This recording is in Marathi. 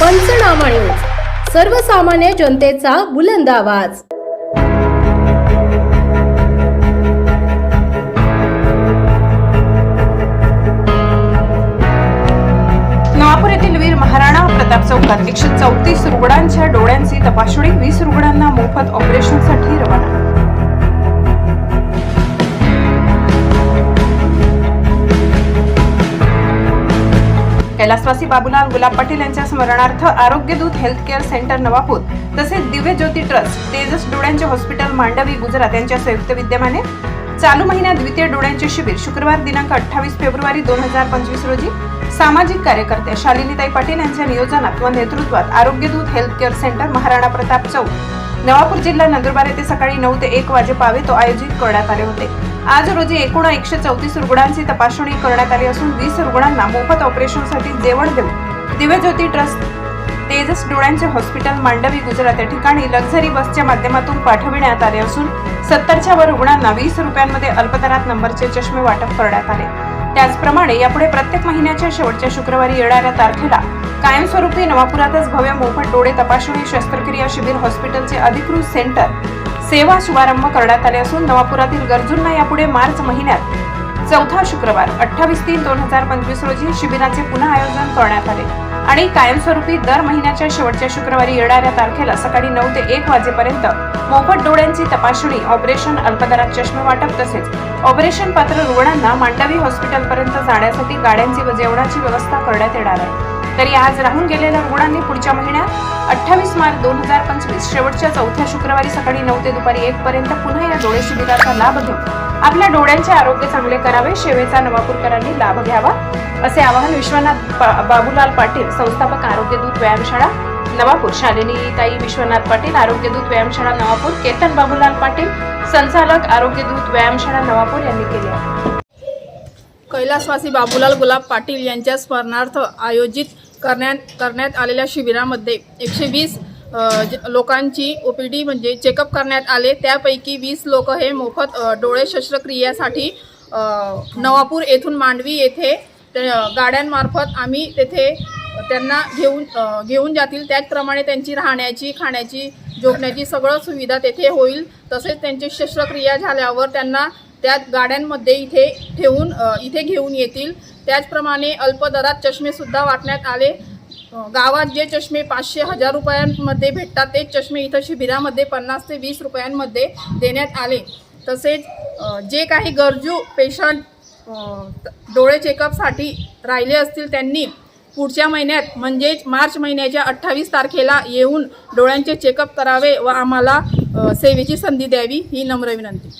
पंचनामा न्यूज. सर्वसामान्य जनतेचा बुलंद आवाज. नागपूर येथील वीर महाराणा प्रताप चौकात एकशे चौतीस रुग्णांच्या डोळ्यांची तपासणी वीस रुग्णांना मोफत ऑपरेशनसाठी रवाना कैलासवासी बाबूलाल गुलाब पाटील यांच्या स्मरणार्थ आरोग्य दूत हेल्थ केअर सेंटर नवापूर तसेच दिव्य ज्योती ट्रस्ट तेजस डोळ्यांचे हॉस्पिटल मांडवी गुजरात यांच्या संयुक्त विद्यमाने चालू महिन्यात द्वितीय डोळ्यांचे शिबिर शुक्रवार दिनांक अठ्ठावीस फेब्रुवारी दोन हजार पंचवीस रोजी सामाजिक कार्यकर्त्या शालिनीताई पाटील यांच्या नियोजनात व नेतृत्वात Arogyadoot healthcare health care centre Maharana Pratap Chowk Navapur जिल्हा नंदुरबार येथे सकाळी नऊ ते एक वाजेपावे तो आयोजित करण्यात आले होते. आज रोजी एकूण एकशे चौतीस रुग्णांची तपासणी करण्यात आली असून वीस रुग्णांना मोफत ऑपरेशनसाठी जेवण देऊन दिव्यज्योती ट्रस्ट तेजस डोळ्यांचे हॉस्पिटल मांडवी गुजरात या ठिकाणी लक्झरी बसच्या माध्यमातून पाठविण्यात आले असून सत्तरच्या वर रुग्णांना वीस रुपयांमध्ये अल्पदरात नंबरचे चष्मे वाटप करण्यात आले. त्याचप्रमाणे यापुढे प्रत्येक महिन्याच्या शेवटच्या शुक्रवारी येणाऱ्या तारखेला कायमस्वरूपी नवापुरातच भव्य मोफत डोळे तपासणी शस्त्रक्रिया शिबिर हॉस्पिटलचे अधिकृत सेंटर सेवा शुभारंभ करण्यात आले असून नवापुरातील गरजूंना यापुढे मार्च महिन्यात चौथा शुक्रवार अठ्ठावीस तीन दोन हजार पंचवीस रोजी शिबिराचे पुन्हा आयोजन करण्यात आले. आणि कायमस्वरूपी दर महिन्याच्या शेवटच्या शुक्रवारी येणाऱ्या तारखेला सकाळी नऊ ते एक वाजेपर्यंत मोफत डोळ्यांची तपासणी ऑपरेशन अल्पदरात चष्मे वाटप तसेच ऑपरेशन पात्र रुग्णांना मांडवी हॉस्पिटलपर्यंत जाण्यासाठी गाड्यांची व जेवणाची व्यवस्था करण्यात येणार आहे. तरी आज राहून गेलेल्या रुग्णांनी पुढच्या महिन्यात अठ्ठावीस मार्च दोन हजार पंचवीस शेवटच्या चौथ्या शुक्रवारी सकाळी नऊ ते दुपारी एक पर्यंत पुन्हा या डोळे शिबिराचा लाभ घेऊन आपल्या डोळ्यांचे आरोग्य चांगले करावे शेवेचा नवापूरकरांनी लाभ घ्यावा असे आवाहन विश्वनाथ बाबूलाल पाटील संस्थापक आरोग्य दूत व्यायामशाळा नवापूर शालिनी ताई विश्वनाथ पाटील आरोग्य दूत व्यायामशाळा नवापूर केतन बाबूलाल पाटील संचालक आरोग्य दूत व्यायामशाळा नवापूर यांनी केले आहे. कैलासवासी बाबूलाल गुलाब पाटील यांच्या स्मरणार्थ आयोजित करण्यात करण्यात आलेल्या शिबिरामध्ये एकशे वीस लोकांची ओ पी डी म्हणजे चेकअप करण्यात आले. त्यापैकी वीस लोक हे मोफत डोळे शस्त्रक्रियेसाठी नवापूर येथून मांडवी येथे ते, गाड्यांमार्फत आम्ही तेथे त्यांना घेऊन घेऊन जातील. त्याचप्रमाणे त्यांची राहण्याची खाण्याची झोपण्याची सगळं सुविधा तेथे होईल. तसेच त्यांची शस्त्रक्रिया झाल्यावर त्यांना त्या गाड्यांमध्ये इथे ठेवून इथे घेऊन येतील. त्याचप्रमाणे अल्पदरात चष्मेसुद्धा वाटण्यात आले. गावात जे चष्मे पाचशे हजार रुपयांमध्ये भेटतात तेच चष्मे इथं शिबिरामध्ये पन्नास ते वीस रुपयांमध्ये देण्यात आले. तसेच जे काही गरजू पेशंट डोळे चेकअपसाठी राहिले असतील त्यांनी पुढच्या महिन्यात म्हणजेच मार्च महिन्याच्या अठ्ठावीस तारखेला येऊन डोळ्यांचे चेकअप करावे व आम्हाला सेवेची संधी द्यावी ही नम्र विनंती.